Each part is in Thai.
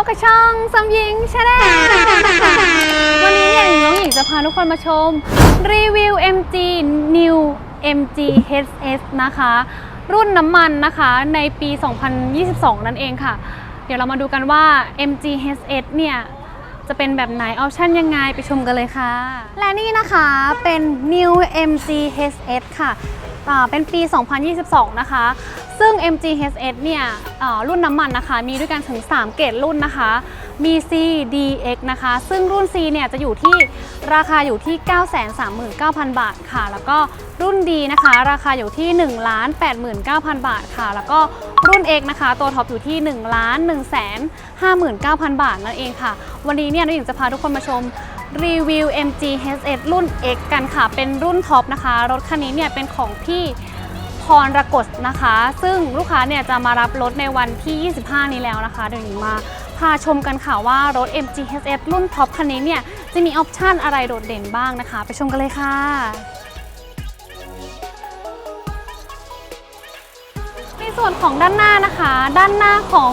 บกับช่องสมหญิงชาแนลวันนี้เนี่ยน้องหญิงจะพาทุกคนมาชม รีวิว MG New MG HS นะคะ รุ่นน้ำมันนะคะในปี 2022 นั่นเองค่ะ เดี๋ยวเรามาดูกันว่า MG HS เนี่ยจะเป็นแบบไหน ออปชั่นยังไงไปชมกันเลยค่ะ และนี่นะคะเป็น New MG HS ค่ะ เป็นปี 2022 นะคะ ซึ่ง MG HS เนี่ยรุ่นน้ำมันนะคะ มีด้วยกันถึง 3 เกรดรุ่นนะคะ มี C D X นะคะ ซึ่งรุ่น C เนี่ยจะอยู่ที่ราคาอยู่ที่ 939,000 บาทค่ะ แล้วก็รุ่น D นะคะ ราคาอยู่ที่ 1,89,000 บาทค่ะ แล้วก็รุ่น X นะคะ ตัวท็อปอยู่ที่ 1 1 5 9 0 0 0 บาทนั่นเองค่ะ วันนี้เนี่ยน้องหญิงจะพาทุกคนมาชมรีวิว MG HS รุ่น X กันค่ะ เป็นรุ่นท็อปนะคะ รถคันนี้เนี่ยเป็นของพี่ รรกฎนะคะ ซึ่งลูกค้าเนี่ยจะมารับรถในวันที่ 25 นี้แล้วนะคะเดี๋ยวหญิงมาพาชมกันค่ะว่ารถ MG HS รุ่นท็อปคันนี้เนี่ยจะมีออปชันอะไรโดดเด่นบ้างนะคะ ไปชมกันเลยค่ะในส่วนของด้านหน้านะคะ ด้านหน้าของ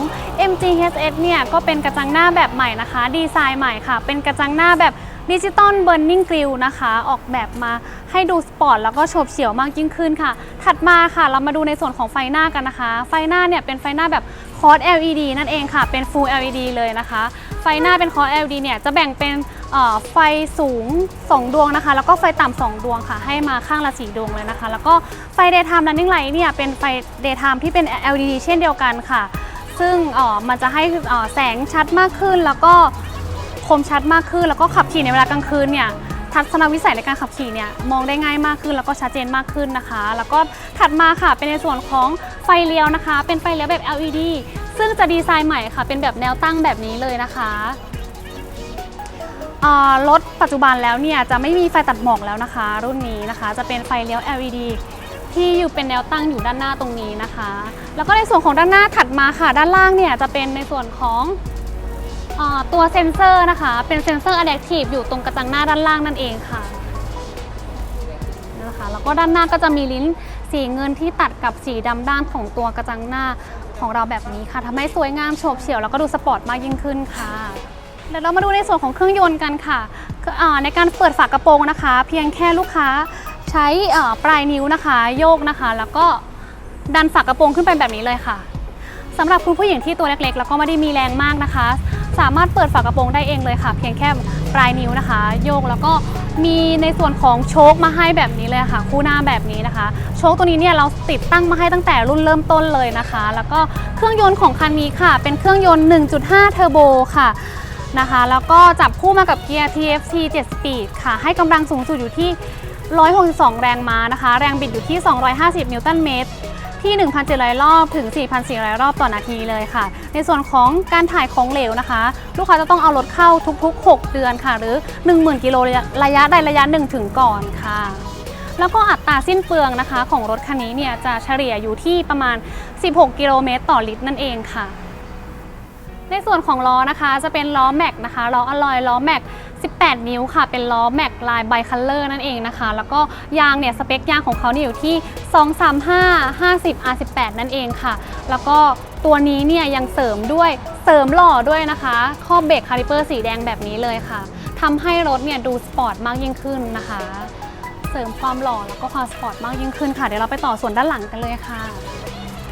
MG HS เนี่ยก็เป็นกระจังหน้าแบบใหม่นะคะ ดีไซน์ใหม่ค่ะ เป็นกระจังหน้าแบบ ดิจิตอลเบิร์นนิ่งกริลนะคะ ออกแบบมาให้ดูสปอร์ตแล้วก็โฉบเฉี่ยวมากยิ่งขึ้นค่ะ ถัดมาค่ะ เรามาดูในส่วนของไฟหน้ากันนะคะ ไฟหน้าเนี่ยเป็นไฟหน้าแบบคอร์ส LED นั่นเองค่ะ เป็น Full LED เลยนะคะ ไฟหน้าเป็นคอร์ส LED เนี่ยจะแบ่งเป็นไฟสูง 2 ดวงนะคะ แล้วก็ไฟต่ำ2ดวงค่ะ ให้มาข้างละสีดวงเลยนะคะ แล้วก็ไฟ daytime running light เนี่ยเป็นไฟ daytime ที่เป็น LED เช่นเดียวกันค่ะ ซึ่งมันจะให้แสงชัดมากขึ้นแล้วก็ คมชัดมากขึ้น แล้วก็ขับขี่ในเวลากลางคืนเนี่ยทัศนวิสัยในการขับขี่เนี่ยมองได้ง่ายมากขึ้น แล้วก็ชัดเจนมากขึ้นนะคะ แล้วก็ถัดมาค่ะเป็นในส่วนของไฟเลี้ยวนะคะ เป็นไฟเลี้ยวแบบ LED ซึ่งจะดีไซน์ใหม่ค่ะ เป็นแบบแนวตั้งแบบนี้เลยนะคะรถปัจจุบันแล้วเนี่ยจะไม่มีไฟตัดหมอกแล้วนะคะ รุ่นนี้นะคะจะเป็นไฟเลี้ยว LED ที่อยู่เป็นแนวตั้งอยู่ด้านหน้าตรงนี้นะคะ แล้วก็ในส่วนของด้านหน้าถัดมาค่ะ ด้านล่างเนี่ยจะเป็นในส่วนของ ตัวเซ็นเซอร์นะคะ เป็นเซ็นเซอร์ Adaptive อยู่ตรงกระจังหน้าด้านล่างนั่นเองค่ะนะคะแล้วก็ด้านหน้าก็จะมีลิ้นสีเงินที่ตัดกับสีดำด้านของตัวกระจังหน้าของเราแบบนี้ค่ะทำให้สวยงามโฉบเฉี่ยวแล้วก็ดูสปอร์ตมากยิ่งขึ้นค่ะเดี๋ยวเรามาดูในส่วนของเครื่องยนต์กันค่ะในการเปิดฝากระโปรงนะคะ เพียงแค่ลูกค้าใช้ปลายนิ้วนะคะ โยกนะคะ แล้วก็ดันฝากระโปรงขึ้นไปแบบนี้เลยค่ะ สำหรับคุณผู้หญิงที่ตัวเล็กๆ แล้วก็ไม่ได้มีแรงมากนะคะ สามารถเปิดฝากระโปรงได้เองเลยค่ะ เพียงแค่ปลายนิ้วนะคะ โยกแล้วก็มีในส่วนของโชคมาให้แบบนี้เลยค่ะ คู่หน้าแบบนี้นะคะ โชคตัวนี้เนี่ยเราติดตั้งมาให้ตั้งแต่รุ่นเริ่มต้นเลยนะคะ แล้วก็เครื่องยนต์ของคันนี้ค่ะ เป็นเครื่องยนต์ 1.5 เทอร์โบค่ะนะคะแล้วก็จับคู่มากับเกียร์ TFT 7 Speed ค่ะ ให้กำลังสูงสุดอยู่ที่ 162 แรงม้านะคะ แรงบิดอยู่ที่ 250 นิวตันเมตร ที่ 1,700 รอบถึง 4,400 รอบต่อนาทีเลยค่ะ ในส่วนของการถ่ายของเหลวนะคะ ลูกค้าจะต้องเอารถเข้าทุกๆ 6 เดือนค่ะ หรือ 10,000 กิโลระยะใดระยะหนึ่งถึงก่อนค่ะแล้วก็อัตราสิ้นเปลืองนะคะของรถคันนี้เนี่ยจะเฉลี่ยอยู่ที่ประมาณ 16 กิโลเมตรต่อลิตรนั่นเองค่ะ ในส่วนของล้อนะคะจะเป็นล้อแม็กนะคะล้ออลลอยล้อแม็ก 18 นิ้วค่ะ เป็นล้อแม็กลายไบคัลเลอร์นั่นเองนะคะ แล้วก็ยางเนี่ยสเปคยางของเขาเนี่ยอยู่ที่ 235 50 R18 นั่นเองค่ะ แล้วก็ตัวนี้เนี่ยยังเสริมด้วยเสริมหล่อด้วยนะคะ ข้อบเบรกคาลิเปอร์สีแดงแบบนี้เลยค่ะทำให้รถเนี่ยดูสปอร์ตมากยิ่งขึ้นนะคะ เสริมความหล่อแล้วก็ความสปอร์ตมากยิ่งขึ้นค่ะ เดี๋ยวเราไปต่อส่วนด้านหลังกันเลยค่ะ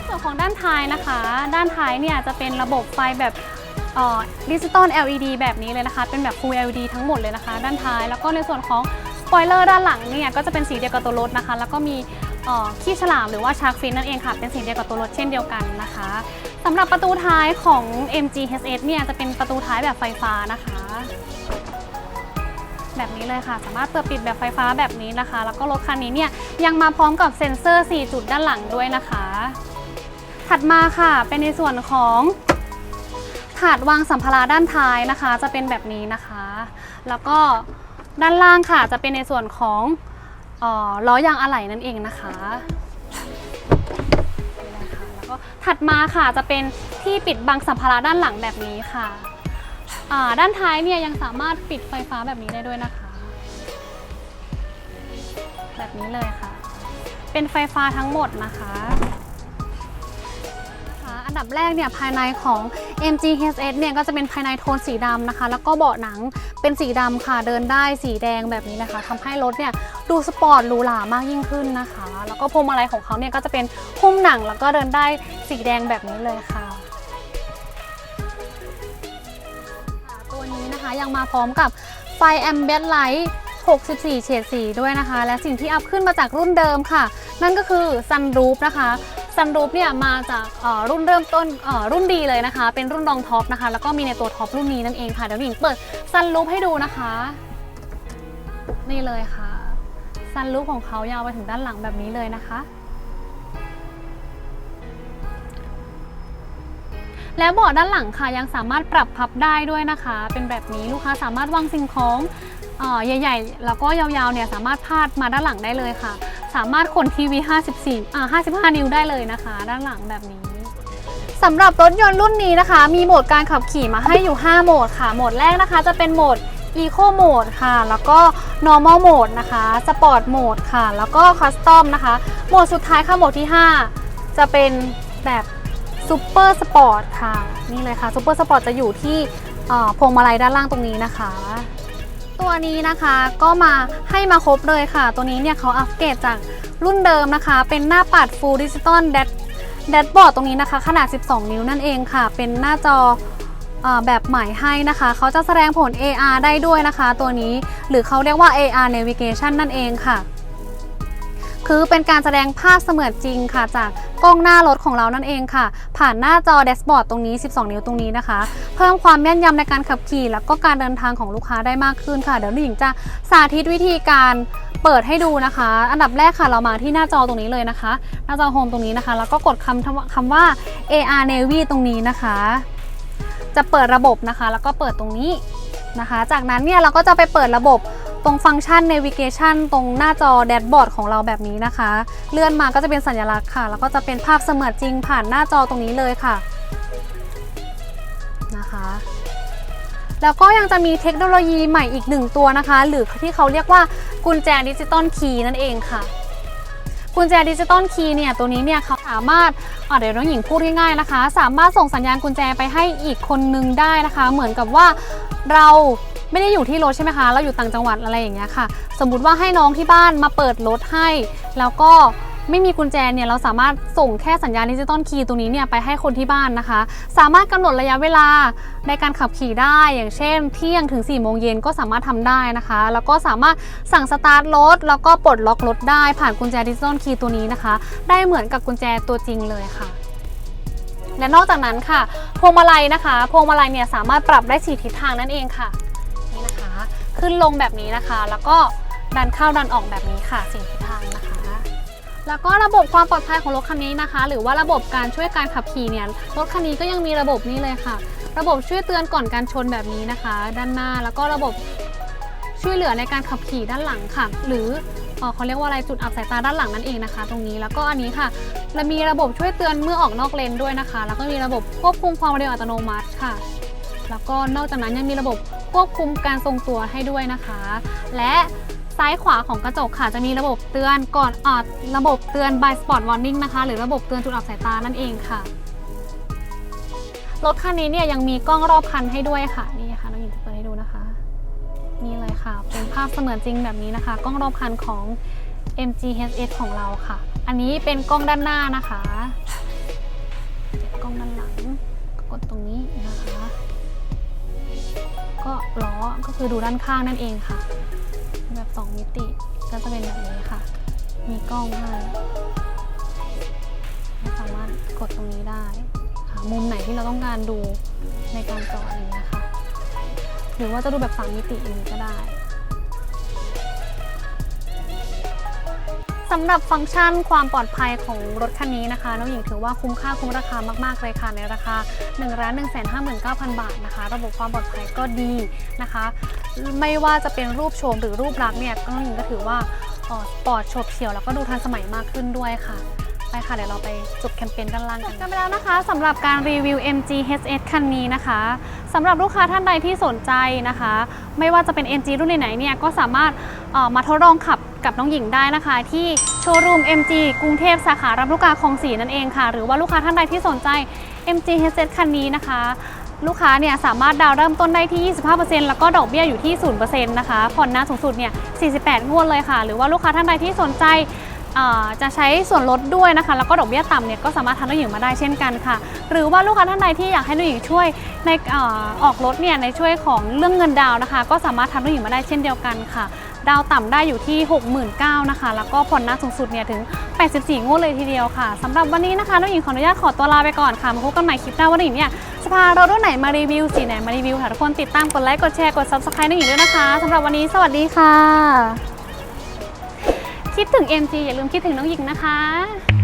ส่วนของด้านท้ายนะคะ ด้านท้ายเนี่ยจะเป็นระบบไฟแบบ ดิจิตอล LED แบบนี้เลยนะคะ เป็นแบบ Full LED ทั้งหมดเลยนะคะ ด้านท้าย แล้วก็ในส่วนของสปอยเลอร์ด้านหลังเนี่ยก็จะเป็นสีเดียวกับตัวรถนะคะ แล้วก็มีขี้ฉลามหรือว่าชาร์กฟินนั่นเองค่ะ เป็นสีเดียวกับตัวรถเช่นเดียวกันนะคะสำหรับประตูท้ายของ MG HS เนี่ยจะเป็นประตูท้ายแบบไฟฟ้านะคะ แบบนี้เลยค่ะ สามารถเปิดปิดแบบไฟฟ้าแบบนี้นะคะ แล้วก็รถคันนี้เนี่ยยังมาพร้อมกับเซ็นเซอร์ 4 จุดด้านหลังด้วยนะคะ ถัดมาค่ะเป็นในส่วนของ ถาดวางสัมภาระด้านท้ายนะคะ จะเป็นแบบนี้นะคะ แล้วก็ด้านล่างค่ะจะเป็นในส่วนของออล้อยางอะไหล่นั่นเองนะคะะคะแล้วก็ถัดมาค่ะจะเป็นที่ปิดบังสัมภาระด้านหลังแบบนี้ค่ะด้านท้ายเนี่ยยังสามารถปิดไฟฟ้าแบบนี้ได้ด้วยนะคะ แบบนี้เลยค่ะ เป็นไฟฟ้าทั้งหมดนะคะ ดับแรกเนี่ยภายในของ MG HS เนี่ยก็จะเป็นภายในโทนสีดำนะคะ แล้วก็เบาะหนังเป็นสีดำค่ะเดินได้สีแดงแบบนี้นะคะทำให้รถเนี่ยดูสปอร์ตหรูหรามากยิ่งขึ้นนะคะ แล้วก็พวงมาลัยของเขาเนี่ยก็จะเป็นหุ้มหนังแล้วก็เดินได้สีแดงแบบนี้เลยค่ะตัวนี้นะคะยังมาพร้อมกับไฟแอมเบียนไลท์64 เฉดสีด้วยนะคะ และสิ่งที่อัพขึ้นมาจากรุ่นเดิมค่ะ นั่นก็คือซันรูฟนะคะ ซันรูฟเนี่ยมาจากรุ่นเริ่มต้นรุ่นดีเลยนะคะ เป็นรุ่นรองท็อปนะคะ แล้วก็มีในตัวท็อปรุ่นนี้นั่นเองค่ะเดี๋ยวหญิงเปิดซันรูฟให้ดูนะคะ นี่เลยค่ะซันรูฟของเขายาวไปถึงด้านหลังแบบนี้เลยนะคะและเบาะด้านหลังค่ะยังสามารถปรับพับได้ด้วยนะคะ เป็นแบบนี้ลูกค้าสามารถวางสิ่งของใหญ่ ๆ แล้วก็ยาวๆเนี่ยสามารถพาดมาด้านหลังได้เลยค่ะ สามารถขนทีวี 54อ่า55 นิ้วได้เลยนะคะ ด้านหลังแบบนี้สำหรับรถยนต์รุ่นนี้นะคะ มีโหมดการขับขี่มาให้อยู่ 5 โหมดค่ะ โหมดแรกนะคะจะเป็นโหมด Eco Mode ค่ะ แล้วก็ Normal Mode นะคะ Sport Mode ค่ะ แล้วก็ Custom นะคะ โหมดสุดท้ายค่ะโหมดที่ 5 จะเป็นแบบซูเปอร์สปอร์ตค่ะ นี่เลยค่ะซูเปอร์สปอร์ตจะอยู่ที่พวงมาลัยด้านล่างตรงนี้นะคะ ตัวนี้นะคะก็มาให้มาครบเลยค่ะ ตัวนี้เนี่ยเขาอัปเกรดจากรุ่นเดิมนะคะ เป็นหน้าปัด Full Digital Dash Dashboard ตรงนี้นะคะ ขนาด 12 นิ้วนั่นเองค่ะ เป็นหน้าจอเออแบบใหม่ให้นะคะ เขาจะแสดงผล AR ได้ด้วยนะคะ ตัวนี้หรือเขาเรียกว่า AR Navigation นั่นเองค่ะ คือเป็นการแสดงภาพเสมือนจริงค่ะ จากกล้องหน้ารถของเรานั่นเองค่ะ ผ่านหน้าจอแดชบอร์ดตรงนี้ 12 นิ้วตรงนี้นะคะ เพิ่มความแม่นยำในการขับขี่ แล้วก็การเดินทางของลูกค้าได้มากขึ้นค่ะ เดี๋ยวหญิงจะสาธิตวิธีการเปิดให้ดูนะคะ อันดับแรกค่ะเรามาที่หน้าจอตรงนี้เลยนะคะ หน้าจอโฮมตรงนี้นะคะ แล้วก็กดคำคำว่า AR Navy ตรงนี้นะคะ จะเปิดระบบนะคะ แล้วก็เปิดตรงนี้นะคะ จากนั้นเนี่ยเราก็จะไปเปิดระบบ ตรงฟังก์ชัน navigation ตรงหน้าจอแดชบอร์ดของเราแบบนี้นะคะ เลื่อนมาก็จะเป็นสัญลักษณ์ค่ะ แล้วก็จะเป็นภาพเสมือนจริงผ่านหน้าจอตรงนี้เลยค่ะนะคะแล้วก็ยังจะมีเทคโนโลยีใหม่อีกหนึ่งตัวนะคะ หรือที่เขาเรียกว่ากุญแจดิจิตอลคีย์นั่นเองค่ะ กุญแจดิจิตอลคีย์เนี่ยตัวนี้เนี่ยเขาสามารถเดี๋ยวน้องหญิงพูดง่ายๆนะคะ สามารถส่งสัญญาณกุญแจไปให้อีกคนนึงได้นะคะ เหมือนกับว่าเรา ไม่ได้อยู่ที่รถใช่ไหมคะ เราอยู่ต่างจังหวัดอะไรอย่างเงี้ยค่ะ สมมุติว่าให้น้องที่บ้านมาเปิดรถให้ แล้วก็ไม่มีกุญแจเนี่ยเราสามารถส่งแค่สัญญาณดิจิตอลคีย์ตัวนี้เนี่ยไปให้คนที่บ้านนะคะ สามารถกำหนดระยะเวลาในการขับขี่ได้อย่างเช่น เที่ยงถึง4ี่โมงเย็นก็สามารถทำได้นะคะ แล้วก็สามารถสั่งสตาร์ทรถแล้วก็ปลดล็อกรถได้ผ่านกุญแจดิจิตอลคีย์ตัวนี้นะคะ ได้เหมือนกับกุญแจตัวจริงเลยค่ะและนอกจากนั้นค่ะ พวงมาลัยนะคะ พวงมาลัยเนี่ยสามารถปรับได้สี่ทิศทางนั่นเองค่ะ ขึ้นลงแบบนี้นะคะ แล้วก็ดันเข้าดันออกแบบนี้ค่ะสี่ทิศทางนะคะ แล้วก็ระบบความปลอดภัยของรถคันนี้นะคะ หรือว่าระบบการช่วยการขับขี่เนี่ยรถคันนี้ก็ยังมีระบบนี้เลยค่ะ ระบบช่วยเตือนก่อนการชนแบบนี้นะคะ ด้านหน้าแล้วก็ระบบช่วยเหลือในการขับขี่ด้านหลังค่ะ หรือเออเขาเรียกว่าอะไรจุดอับสายตาด้านหลังนั่นเองนะคะ ตรงนี้แล้วก็อันนี้ค่ะเรามีระบบช่วยเตือนเมื่อออกนอกเลนด้วยนะคะ แล้วก็มีระบบควบคุมความเร็วอัตโนมัติค่ะ แล้วก็นอกจากนั้นยังมีระบบ ควบคุมการทรงตัวให้ด้วยนะคะ และซ้ายขวาของกระจกค่ะจะมีระบบเตือนก่อนออดระบบเตือน by spot warning นะคะ หรือระบบเตือนจุดอับสายตานั่นเองค่ะ รถคันนี้เนี่ยยังมีกล้องรอบคันให้ด้วยค่ะนี่ค่ะน้องหญิงจะเปิดให้ดูนะคะนี่เลยค่ะ เป็นภาพเสมือนจริงแบบนี้นะคะ กล้องรอบคันของ MG HS ของเราค่ะ อันนี้เป็นกล้องด้านหน้านะคะกล้องด้านหลังกดตรงนี้นะคะ ก็ล้อก็คือดูด้านข้างนั่นเองค่ะ แบบ 2 มิติก็จะเป็นแบบนี้ค่ะ มีกล้องให้สามารถกดตรงนี้ได้ค่ะมุมไหนที่เราต้องการดูในการจอดอย่างนี้ยค่ะ หรือว่าจะดูแบบ 3 มิติอย่างนี้ก็ได้ สำหรับฟังก์ชันความปลอดภัยของรถคันนี้นะคะน้องหญิงถือว่าคุ้มค่าคุ้มราคามากๆเลยค่ะในราคา1นึ่งล้านหนึ่งแสนห้าหมื่นเก้าพันบาทนะคะ ระบบความปลอดภัยก็ดีนะคะ ไม่ว่าจะเป็นรูปโฉมหรือรูปลักษณ์เนี่ยน้องหญิงก็ถือว่าเอ่อสปอร์ตโฉบเฉี่ยวแล้วก็ดูทันสมัยมากขึ้นด้วยค่ะไปค่ะเดี๋ยวเราไปจบแคมเปญด้านล่างกันกันไปแล้วนะคะสำหรับการรีวิว MG HS คันนี้นะคะสำหรับลูกค้าท่านใดที่สนใจนะคะ ไม่ว่าจะเป็น MG รุ่นไหนๆเนี่ยก็สามารถเออมาทดลองขับ กับน้องหญิงได้นะคะ ที่โชว์รูม MG กรุงเทพสาขารับลูกกาคลองสีนั่นเองค่ะ หรือว่าลูกค้าท่านใดที่สนใจ MG Headset คันนี้นะคะ ลูกค้าเนี่ยสามารถดาวน์เริ่มต้นได้ที่ 25%แล้วก็ดอกเบี้ยอยู่ที่ 0%นะคะผ่อนนานสูงสุดเนี่ย 48 งวดเลยค่ะ หรือว่าลูกค้าท่านใดที่สนใจจะใช้ส่วนลดด้วยนะคะ แล้วก็ดอกเบี้ยต่ำเนี่ยก็สามารถทำน้องหญิงมาได้เช่นกันค่ะ หรือว่าลูกค้าท่านใดที่อยากให้น้องหญิงช่วยในอออกรถเนี่ยในช่วยของเรื่องเงินดาวน์นะคะ ก็สามารถทำน้องหญิงมาได้เช่นเดียวกันค่ะ ดาวต่ำได้อยู่ที่ 69,000นะคะ แล้วก็ผ่อนนานสูงสุดเนี่ยถึง 84 งวดเลยทีเดียวค่ะสำหรับวันนี้นะคะน้องหญิงขออนุญาตขอตัวลาไปก่อนค่ะ มาพบกันใหม่คลิปหน้าวันนี้เนี่ยจะพาเรารุ่นไหนมารีวิวสีไหนมารีวิวค่ะทุกคนติดตามกดไลค์กดแชร์กด subscribe น้องหญิงด้วยนะคะสำหรับวันนี้สวัสดีค่ะ คิดถึง MG อย่าลืมคิดถึงน้องหญิงนะคะ